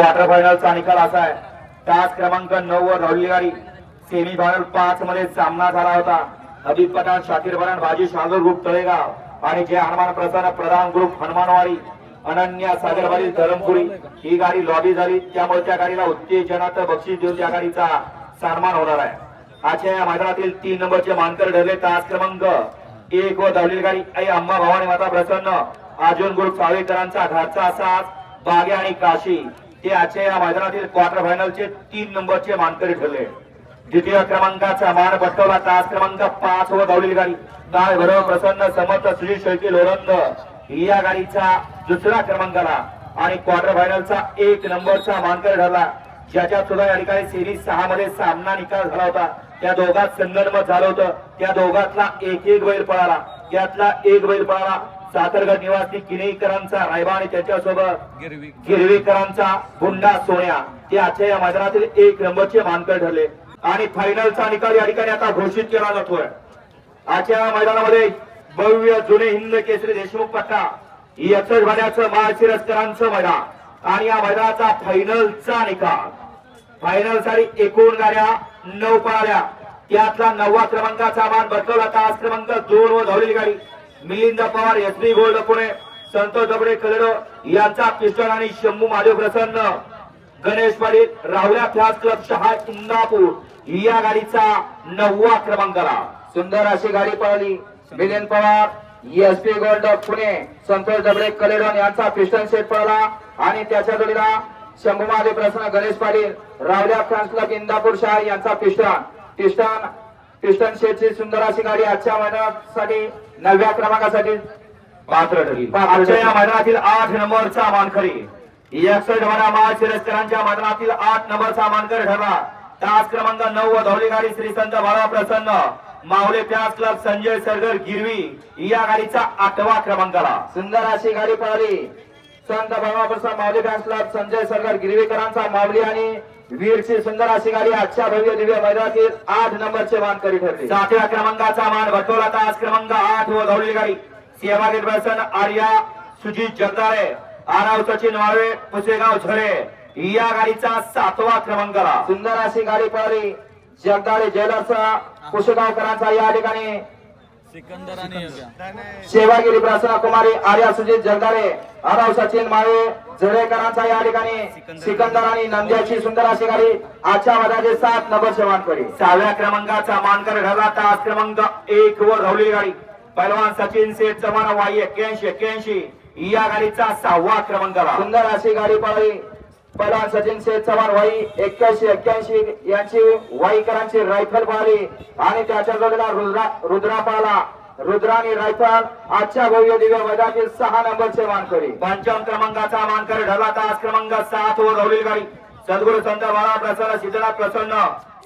Quarter फायनलचा निकाल असा आहे. तास क्रमांक नऊ वर धावली गाडी. सेमी फायनल पाच मध्ये सामना झाला होता. अभित पठाण शाकीर पठाण भाजी शागर ग्रुप तळेगाव आणि जे हनुमान प्रसन्न प्रधान ग्रुप हनुमानवाडी अनन्या सागरवाडी धरमपुरी. ही गाडी लॉबी झाली. त्यामुळे त्या गाडीला उत्तेजनात बक्षीस देऊन त्या गाडीचा सन्मान होणार आहे. आजच्या या मैदानातील तीन नंबरचे मानकर ठरले. तास क्रमांक एक व धावलेली गाडी. आई अंबा भवानी माता प्रसन्न. अर्जुन ग्रुप सावेकरांचा घरचा असा बागे आणि काशी. ते आजच्या या मैदानातील क्वार्टर फायनलचे तीन नंबरचे मानकरी ठरले. द्वितीय क्रमांकाचा मान पटकवला तास क्रमांक पाच व धावलेली गाडी. काय भरव प्रसन्न समर्थ श्री शेळकी लोरंद या गाडीचा दुसरा क्रमांकाला आणि क्वार्टर फायनलचा एक नंबरचा मानकर ठरला. ज्याच्यात सुद्धा या ठिकाणी सिरीज सहा मध्ये सामना निकाल झाला होता. त्या दोघात संगणमत झालं होतं. त्या दोघातला एक एक बैल पळाला. त्यातला एक बैल पळाला. सातरगड निवासी किनेकरांचा रायबा आणि त्याच्यासोबत. गिरवी गिरवीकरांचा गुंडा सोन्या. ते आजच्या या मैदानातील एक नंबरचे मानकर ठरले. आणि फायनलचा निकाल या ठिकाणी आता घोषित केला जातोय. आजच्या या मैदानामध्ये भव्य जुने हिंद केसरी देशमुख पट्टा. एकसठ भाड्याचं महाशिरस्करांचं मैदान. आणि या मैदानाचा फायनलचा निकाल. फायनलसाठी एकूण गाड्या नऊ पळाल्या. त्यातला नववा क्रमांकाचा मान बसवला तास क्रमांक दोन व धावलेली गाडी. Milind Pawar S B gold Pune. Santosh Dabade कलड यांचा पिस्टन आणि शंभू महादेव प्रसन्न. गणेश पाटील राहुल्या फ्लास क्लब शहा इंदापूर या गाडीचा नववा क्रमांक आला. सुंदर अशी गाडी पळाली. Milind Pawar S B gold Pune. Santosh Dabade कलेडॉन यांचा पिस्टन सेट पळाला. आणि त्याच्या जोडीला शंभू महादेव प्रसन्न गणेश पाटील रावल्या फ्रान्स क्लब इंदापूर शाह यांचा पिस्टन. पिस्टन पिस्टन शेटची सुंदर अशी गाडी आजच्या मैदानासाठी नवव्या क्रमांकासाठी पात्र ठरली. आजच्या या मैदानातील आठ नंबरचा मानकरी एकसठ म्हणा महाशिरस्करांच्या मैदानातील आठ नंबरचा मानकरी ठरला. तास क्रमांक नऊ व धवली गाडी श्री संत बाळा प्रसन्न मावले प्यास क्लब संजय सरगर गिरवी या गाडीचा आठवा क्रमांकाला. सुंदर अशी गाडी पळाली. संत बाळाप्रसाद माऊली क्लब संजय सरगर गिरवीकरांचा माऊली आणि वीरची सुंदर अशी गाडी आजच्या भव्य दिव्य मैदानातील आठ नंबरचे मानकरी ठरले. सातव्या क्रमांकाचा मान भटवला तास क्रमांक आठ व धावलेली गाडी. सेवागीर प्रसन्न आर्या सुजित जगदाळे आराव सचिन वाळवे पुसेगाव झरे या गाडीचा सातवा क्रमांकाला. सुंदर अशी गाडी पळाली. जगदाळे ज्वेलर्सचा पुसेगावकरांचा या ठिकाणी सिकंदर आणि सेवागिरी प्रसन्न कुमारी आर्या सुजित जगदाळे आराव सचिन माळे झरेकरांचा या ठिकाणी सिकंदर. आणि नंद्याची सुंदर अशी गाडी आजच्या मधाचे सात नंबर मानकरी सहाव्या क्रमांकाचा मानकर ठरला तास क्रमांक एक वर धावलेली गाडी. पैलवान सचिन सेठ चव्हाण वाई एक्क्याऐंशी एक्क्याऐंशी. या गाडीचा सहावा क्रमांकाला सुंदर अशी गाडी पळाली. पैलवान सचिन शेठ चव्हाण वाई एक्क्याऐंशी एक्क्याऐंशी यांची वाईकरांची रायफल पाहिली आणि त्याच्या जोडीला रुद्रा रुद्रा पळाला. रुद्रा रायफल आजच्या भव्य दिव्य मैदानातील सहा नंबरचे मानकरी. पंचम क्रमांकाचा मानकरी ढला तास क्रमांक सात वर धावलेली गाडी. सद्गुरु संत बाळा प्रसन्न सिद्धनाथ प्रसन्न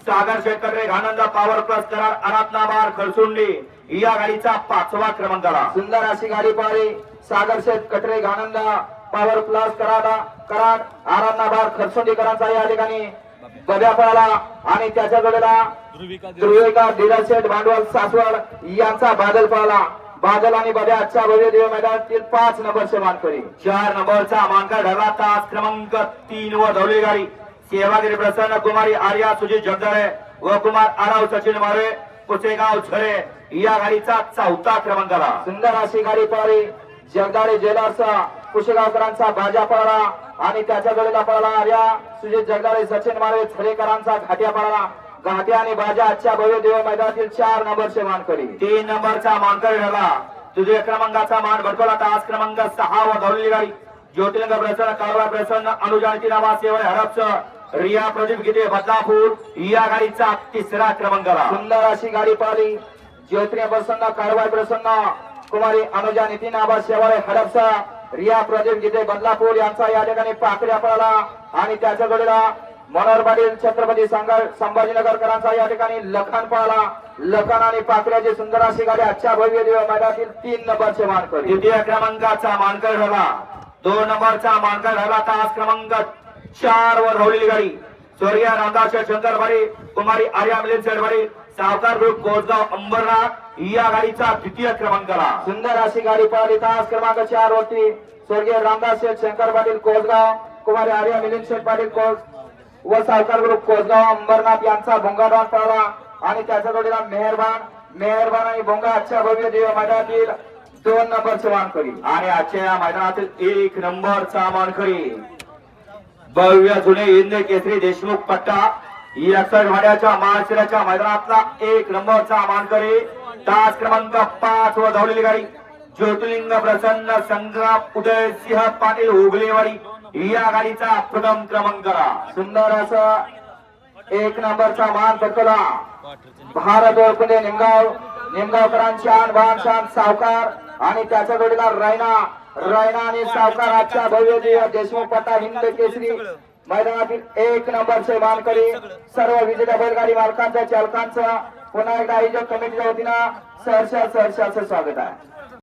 सागर शेतकरे घानंद पॉवर प्लस करार अनाथनाबार खरसुंडी. या गाडीचा पाचवा क्रमांकाला. सुंदर अशी गाडी पाहिली सागर शेत कटरे घानंदा पॉवर प्लस कराडा कराड आराधनाबार खरसोंडीकरांचा या ठिकाणी बब्या पळाला. आणि त्याच्या जोडीला ध्रुविका ध्रुविका भांडवल सासवड यांचा बादल पळाला. बादल आणि बद्या आजच्या भव्य दिव्य मैदानातील पाच नंबरचे मानकरी. चार नंबरचा मानकर ठरला तास क्रमांक तीन व धवली गाडी. सेवागिरी प्रसन्न कुमारी आर्या सुजित जगदाळे व कुमार आराव सचिन मारे पुसेगाव झरे या गाडीचा चौथा क्रमांक आला सुंदर अशी गाडी पळाली जगदाळे जेलारचा कुशेगावकरांचा बाजा पळाला आणि त्याच्या जोडीला पळाला आर्या सुजित जगदाळे सचिन मारे झरेकरांचा घाट्या पळाला. घाट्या आणि बाजा आजच्या भव्य देव मैदानातील चार नंबरचे मानकरी. तीन नंबरचा मानकरी ठरला. तुझ्या क्रमांकाचा मान भडकवला तास क्रमांक सहा व धावलेली गाडी. ज्योतिर्लिंग प्रसन्न काळवा प्रसन्न अनुजानची नावा सेवळ हडपच. रिया प्रदीप गीते बदलापूर. या गाडीचा तिसरा क्रमांकाला. सुंदर अशी गाडी पळाली. ज्योतिर्लिंग प्रसन्न काळवा प्रसन्न. कुमारी अनुजा नितीन आबा शेवाळे हडपचा. रिया प्रदीप जिथे बदलापूर यांचा या ठिकाणी पाकड्या पळाला आणि त्याच्या जोडीला मनोहर पाटील छत्रपती संभाजीनगरकरांचा या ठिकाणी लखन पळाला. लखन आणि पाकड्याची सुंदर अशी गाडी आजच्या भव्य दिव्य मैदानातील तीन नंबरचे मानकर. द्वितीय क्रमांकाचा मानकर ठरला दोन नंबरचा मानकर ठरला तास क्रमांक चार वर धावलेली गाडी. स्वर्गीय रामदास शंकरबाडी कुमारी आर्या मिलिंद शेडबाडी सावकार ग्रुप कोसगाव अंबरनाथ या गाडीचा द्वितीय क्रमांकाला सुंदर अशी गाडी पळाली तास क्रमांक चार वरती स्वर्गीय रामदास शेठ शंकर पाटील कोसगाव कुमारी आर्या मिलिंद शेठ पाटील कोस व सावकार ग्रुप कोसगाव अंबरनाथ यांचा भोंगाडान पळाला आणि त्याच्या जोडीला मेहरबान मेहरबान आणि भोंगा आजच्या भव्य देव मैदानातील दोन नंबरचे मानकरी आणि आजच्या या मैदानातील एक नंबरचा मानकरी भव्य जुने हिंद केसरी देशमुख पट्टा. एकसठ भाड्याच्या महाशिराच्या मैदानातला एक नंबरचा मानकरी. तास क्रमांक पाच व धावलेली गाडी. ज्योतिर्लिंग प्रसन्न संग्राम उदय सिंह पाटील हुगलेवाडी या गाडीचा प्रथम क्रमांक. सुंदर असं एक नंबरचा मान पटकला भारत ओळखले निमगाव निमगावकरांची आन बाण शान सावकार आणि त्याच्या जोडीला रायना रायना आणि सावकाराच्या भव्य देशमुख पटा हिंद केसरी. मैदानातील एक नंबरचे मानकरी सर्व विजेत्या बैलगाडी मालकांच्या चालकांचं पुन्हा एकदा आयोजक कमिटीच्या वतीनं सहर्ष सहर्षाचं स्वागत आहे.